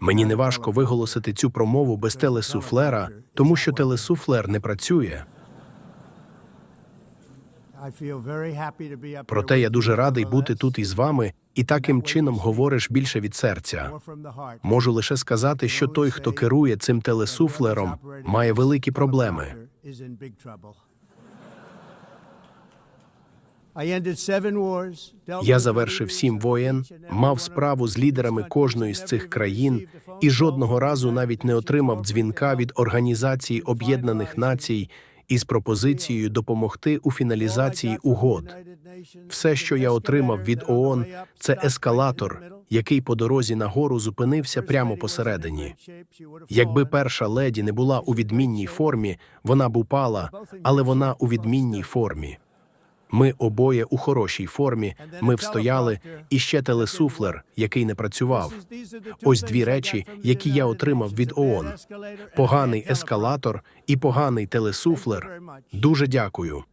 Мені не важко виголосити цю промову без телесуфлера, тому що телесуфлер не працює. Проте я дуже радий бути тут із вами, і таким чином говориш більше від серця. Можу лише сказати, що той, хто керує цим телесуфлером, має великі проблеми. Я завершив сім воєн, мав справу з лідерами кожної з цих країн і жодного разу навіть не отримав дзвінка від Організації Об'єднаних Націй із пропозицією допомогти у фіналізації угод. Все, що я отримав від ООН, це ескалатор, який по дорозі нагору зупинився прямо посередині. Якби перша леді не була у відмінній формі, вона б упала, але вона у відмінній формі. Ми обоє у хорошій формі. Ми встояли, і ще телесуфлер, який не працював. Ось дві речі, які я отримав від ООН: поганий ескалатор і поганий телесуфлер. Дуже дякую.